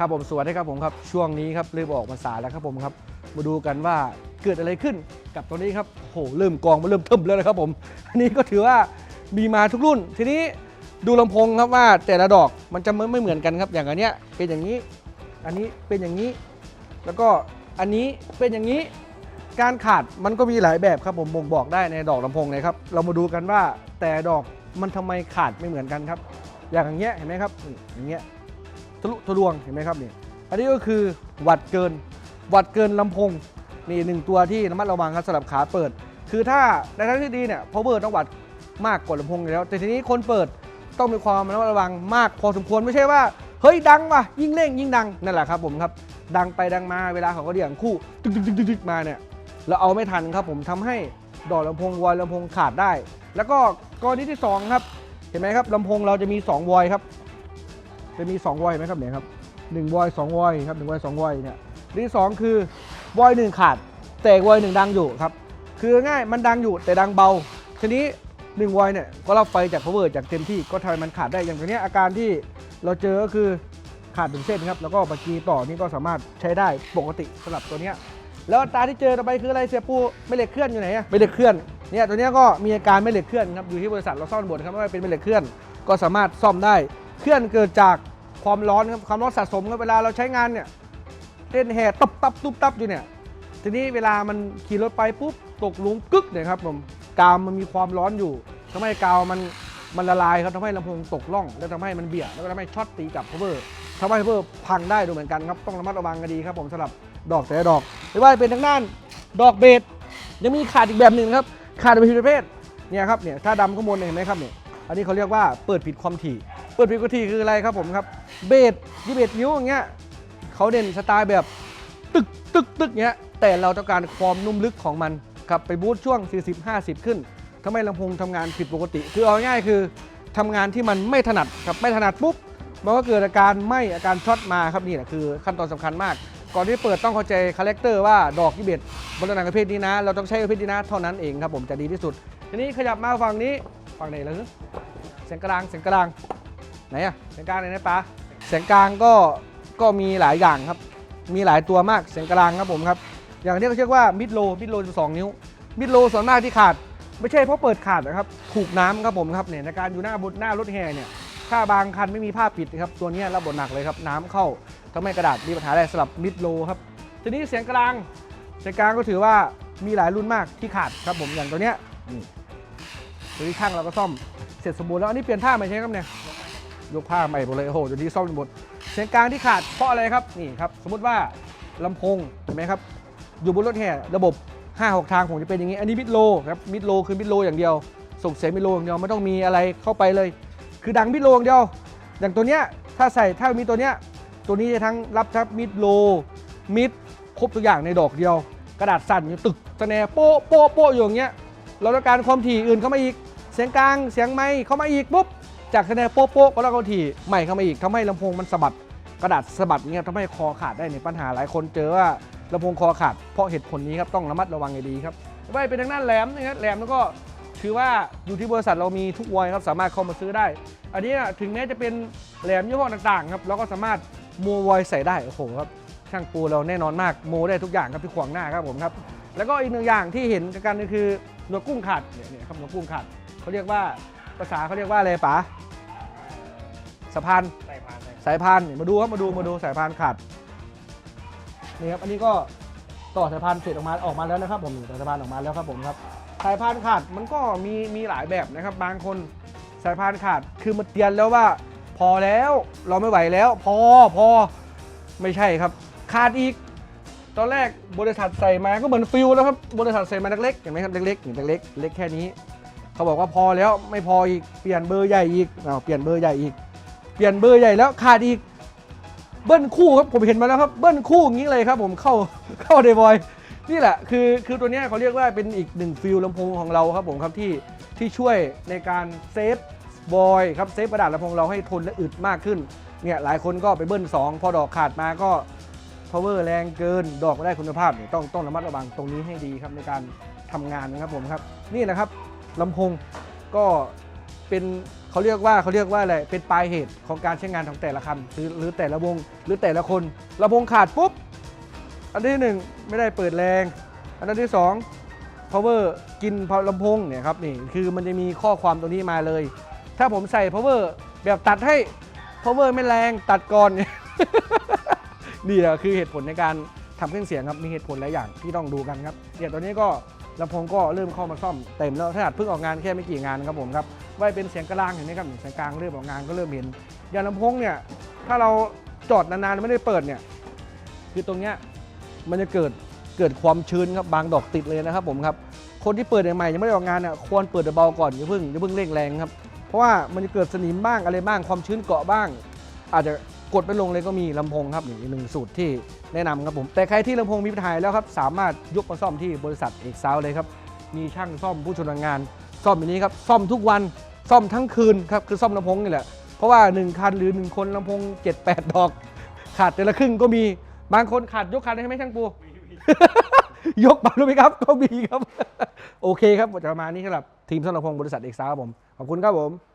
ครับผมสวัสดีครับผมครับช่วงนี้ครับเริ่มออกมาสายแล้วครับผมครับ มาดูกันว่าเกิดอะไรขึ้นกับตัวนี้ครับโหเริ่มกองมาเริ่มทึมแล้วนะครับผมอันนี้ก็ถือว่ามีมาทุกรุ่น ทีนี้ดูลำโพงครับว่าแต่ละดอกมันจะไม่เหมือนกันครับ อย่างอันเนี้ยเป็นอย่างนี้ อันนี้เป็นอย่างนี้ แล้วก็อันนี้เป็นอย่างนี้ การขาดมันก็มีหลายแบบครับผมบ่งบอกได้ในดอกลำโพงเลยครับ เรามาดูกันว่าแต่ดอกมันทำไมขาดไม่เหมือนกันครับอย่างเงี้ยเห็นไหมครับอย่างเงี้ย ทะลุทะลวงเห็นไหมครับนี่อันนี้ก็คือวัดเกิน วัดเกินลำโพงนี่หนึ่งตัวที่ระมัดระวังครับสำหรับขาเปิด คือถ้าในทางที่ดีเนี่ย power ต้องวัดมากกว่าลำโพงอยู่แล้ว แต่ทีนี้คนเปิดต้องมีความระมัดระวังมากพอสมควรไม่ใช่ว่าเฮ้ยดังว่ะยิ่งเร่งยิ่งดังนั่นแหละครับผมครับดังไปดังมาเวลาเขาก็เดี่ยงคู่ตึกตึกตึกตึกมาเนี่ยเราเอาไม่ทันครับผมทำให้ดอกลำโพงวอยลำโพงขาดได้ แล้วก็กรณีที่สองครับเห็นไหมครับลำโพงเราจะมี 2 วอยครับ จะมี2วอยเห็นไหมครับเนี่ยครับหนึ่งวอยสองวอยครับหนึ่งวอยสองวอยเนี่ยที่สองคือวอยหนึ่งขาด แต่วอยหนึ่งดังอยู่ครับคือง่ายมันดังอยู่แต่ดังเบา ทีนี้1วอยเนี่ยก็รับไฟจาก power จากเต็มที่ก็ทำให้มันขาดได้อย่างตัวเนี้ยอาการที่เราเจอก็คือขาดถึงเส้นครับแล้วก็บักีต่อนี่ก็สามารถใช้ได้ปกติสำหรับตัวเนี้ยแล้วอัตราที่เจอต่อไปคืออะไรเสียปูไม่เหล็กเคลื่อนอยู่ไหนอะไม่เหล็กเคลื่อนเนี่ยตัวเนี้ยก็มีอาการไม่เหล็กเคลื่อนครับอยู่ที่บริษัทเราซ่อมบทครับไม่ว่าเป็นไม่เหล็กเคลื่อน ก็สามารถซ่อมได้เคลื่อนเกิดจาก ความร้อนครับความร้อนสะสมครับเวลาเราใช้งานเนี่ยเต้นแห่ตับตับตุบตับอยู่เนี่ยทีนี้เวลามันขี่รถไปปุ๊บตกหลุมกึกเนี่ยครับผมกาวมันมีความร้อนอยู่ทำให้กาวมันมันละลายครับทำให้ลำโพงตกล่อง แล้วทำให้มันเบี่ยแล้วก็ทำให้ช็อตตีกับ power ทำให้ power พังได้ดูเหมือนกันครับต้องระมัดระวังกันดีครับผมสำหรับดอกแต่ละดอกไม่ว่าจะเป็นทางด้านดอกเบสยังมีขาดอีกแบบหนึ่งครับขาดเป็นประเภทเนี่ยครับเนี่ยถ้าดำข้างบนเนี่ยเห็นไหมครับเนี่ยอันนี้เขาเรียกว่าเปิดผิดความถี่ เปิดผิดความถี่คืออะไรครับผมครับ เบสยี่เบสนิ้วอย่างเงี้ยเขาเด่นสไตล์แบบตึกตึกตึกเงี้ยแต่เราต้องการความนุ่มลึกของมันครับไปบูทช่วง 40 50 ขึ้นทำให้ลำโพงทำงานผิดปกติ คือเอาง่ายคือทำงานที่มันไม่ถนัดครับไม่ถนัดปุ๊บมันก็เกิดอาการไหม่อาการช็อตมาครับนี่แหละคือขั้นตอนสำคัญมาก ก่อนที่เปิดต้องเข้าใจคาแรคเตอร์ว่าดอกยี่เบ็ดบนตำแหน่งประเภทนี้นะ เราต้องใช้ประเภทนี้นะเท่านั้นเองครับผมจะดีที่สุด ทีนี้ขยับมาฝั่งนี้ฝั่งไหนล่ะคือเสียงกลางเสียงกลาง ไหนอะเสียงกลางไหนนะปะเสียงกลางก็ก็มีหลายอย่างครับ มีหลายตัวมากเสียงกลางครับผมครับ อย่างที่เขาเรียกว่ามิดโลมิดโลสองนิ้ว มิดโลส่วนมากที่ขาด ไม่ใช่เพราะเปิดขาดนะครับ ถูกน้ำครับผมครับเนี่ยในการอยู่หน้าบนหน้ารถแห่เนี่ยถ้าบางคันไม่มีผ้าปิดนะครับตัวเนี้ยรับบทหนักเลยครับน้ำเข้าทำให้กระดาษมีปัญหาได้สำหรับมิดโลครับทีนี้เสียงกลางเสียงกลางก็ถือว่ามีหลายรุ่นมากที่ขาดครับผมอย่างตัวเนี้ยนี่ตัวนี้ช่างเราก็ซ่อมเสร็จสมบูรณ์แล้วอันนี้เปลี่ยนผ้าใหม่ใช่ไหมครับเนี่ย ยกผ้าใหม่หมดเลยโอ้โหเดี๋ยวนี้ซ่อมหมดเสียงกลางที่ขาดเพราะอะไรครับนี่ครับสมมติว่าลำโพงเห็นไหมครับอยู่บนรถแห่ระบบ5-6ทางผมจะเป็นอย่างนี้ อันนี้มิดโลครับมิดโลคือมิดโลอย่างเดียว ส่งเสียงมิดโลอย่างเดียวไม่ต้องมีอะไรเข้าไปเลย คือดังมิดโลอย่างเดียว อย่างตัวเนี้ยถ้าใส่ถ้ามีตัวเนี้ยตัวนี้จะทั้งรับทั้งมิดโลมิดครบทุกอย่างในดอกเดียว กระดาษสั่นอยู่ตึกสแนโป๊ะโป๊ะโป๊ะอยู่อย่างเงี้ยเราต้องการความถี่อื่นเข้ามาอีกเสียงกลางเสียงไมค์เข้ามาอีกปุ๊บ จากสแนร์โป๊ะโป๊ะก็แล้วก็ถี่ใหม่เข้ามาอีกทำให้ลำโพงมันสะบัดกระดาษสะบัดเงี้ยทำให้คอขาดได้ในปัญหาหลายคนเจอว่าลำโพงคอขาดเพราะเหตุผลนี้ครับต้องระมัดระวังให้ดีครับไม่เป็นทางด้านแหลมนะครับแหลมแล้วก็ถือว่าอยู่ที่บริษัทเรามีทุกวอยครับสามารถเข้ามาซื้อได้ อันนี้ถึงแม้จะเป็นแหลมยี่ห้อต่างๆครับเราก็สามารถมัววอยใส่ได้โอ้โหครับช่างปูเราแน่นอนมากโมได้ทุกอย่างครับที่ขวางหน้าครับผมครับแล้วก็อีกหนึ่งอย่างที่เห็นกันก็คือหนวดกุ้งขาดเนี่ยเนี่ยครับหนวดกุ้งขาดเขาเรียกว่า ภาษาเขาเรียกว่าอะไรป๋าสะพานใส่พานใส่สายพานเนี่ยมาดูครับมาดูมาดูสายพานขาดนี่ครับอันนี้ก็ต่อสายพานเสร็จออกมาออกมาแล้วนะครับ ผมต่อสายพานออกมาแล้วครับผมครับสายพานขาดมันก็มีมีหลายแบบนะครับ บางคนสายพานขาดคือมาเตือนแล้วว่า พอแล้วเราไม่ไหวแล้ว พอพอไม่ใช่ครับ ขาดอีก ตอนแรกบริษัทใส่มาก็เหมือนฟิวแล้วครับบริษัทใส่มาเล็กๆเห็นไหมครับเล็กๆนี่เล็กๆเล็กแค่นี้ เขาบอกว่าพอแล้วไม่พออีกเปลี่ยนเบอร์ใหญ่อีกอ้าเปลี่ยนเบอร์ใหญ่อีก เปลี่ยนเบอร์ใหญ่แล้วขาดอีกเบิ้ลคู่ครับผมเห็นมาแล้วครับเบิ้ลคู่อย่างนี้เลยครับ ผมเข้าเข้าเดบอยนี่แหละคือคือตัวนี้เขาเรียกว่าเป็นอีกหนึ่งฟิลลำโพงของเราครับผมครับที่ที่ช่วยในการเซฟบอยครับเซฟกระดาษลำโพงเราให้ทนและอึดมากขึ้นเนี่ยหลายคนก็ไปเบิ้ล2 พอดอกขาดมาก็ power แรงเกินดอกไม่ได้คุณภาพเนี่ยต้องต้องระมัดระวังตรงนี้ให้ดีครับในการทำงานนะครับผมครับ นี่นะครับ ลำโพงก็เป็นเขาเรียกว่าเขาเรียกว่าอะไรเป็นปลายเหตุของการใช้งานของแต่ละคันหรือหรือแต่ละวงหรือแต่ละคนลำโพงขาดปุ๊บ อันที่หนึ่งไม่ได้เปิดแรง อันที่สอง power กินลำโพงเนี่ยครับนี่คือมันจะมีข้อความตรงนี้มาเลย ถ้าผมใส่ power แบบตัดให้ power ไม่แรงตัดก่อนเนี่แหละคือเหตุผลในการทำเครื่องเสียงครับมีเหตุผลหลายอย่างที่ต้องดูกันครับเนี่ยตอนนี้ก็ ลำโพงก็เริ่มเข้ามาซ่อมเต็มแล้วขนาดเพิ่งออกงานแค่ไม่กี่งานครับผมครับว่าเป็นเสียงกลางเห็นไหมครับเสียงกลางเริ่มออกงานก็เริ่มเห็นอย่างลำโพงเนี่ยถ้าเราจอดนานๆไม่ได้เปิดเนี่ยคือตรงเนี้ยมันจะเกิดเกิดความชื้นครับบางดอกติดเลยนะครับผมครับคนที่เปิดใหม่ๆยังไม่ได้ออกงานเนี่ยควรเปิดเบาก่อนอย่าเพิ่งอย่าเพิ่งเร่งแรงครับเพราะว่ามันจะเกิดสนิมบ้างอะไรบ้างความชื้นเกาะบ้าง อาจจะ กดไปลงเลยก็มีลำโพงครับอีกหนึ่งสูตรที่แนะนำครับผม แต่ใครที่ลำโพงมีปัญหาแล้วครับ สามารถยกมาซ่อมที่บริษัทเอกซาวเลยครับ มีช่างซ่อมผู้ชำนาญงาน ซ่อมอย่างนี้ครับ ซ่อมทุกวันซ่อมทั้งคืนครับคือซ่อมลำโพงนี่แหละ เพราะว่า 1 คันหรือ 1 คนลำโพง 7-8 ดอก ขาดแต่ละครึ่งก็มีบางคนขาดยกคันได้ไหมช่างปูยกมารู้ไหมครับ ก็มีครับ โอเคครับจะประมาณนี้สำหรับทีมซ่อมลำโพงบริษัทเอกซาวครับผมขอบคุณครับผม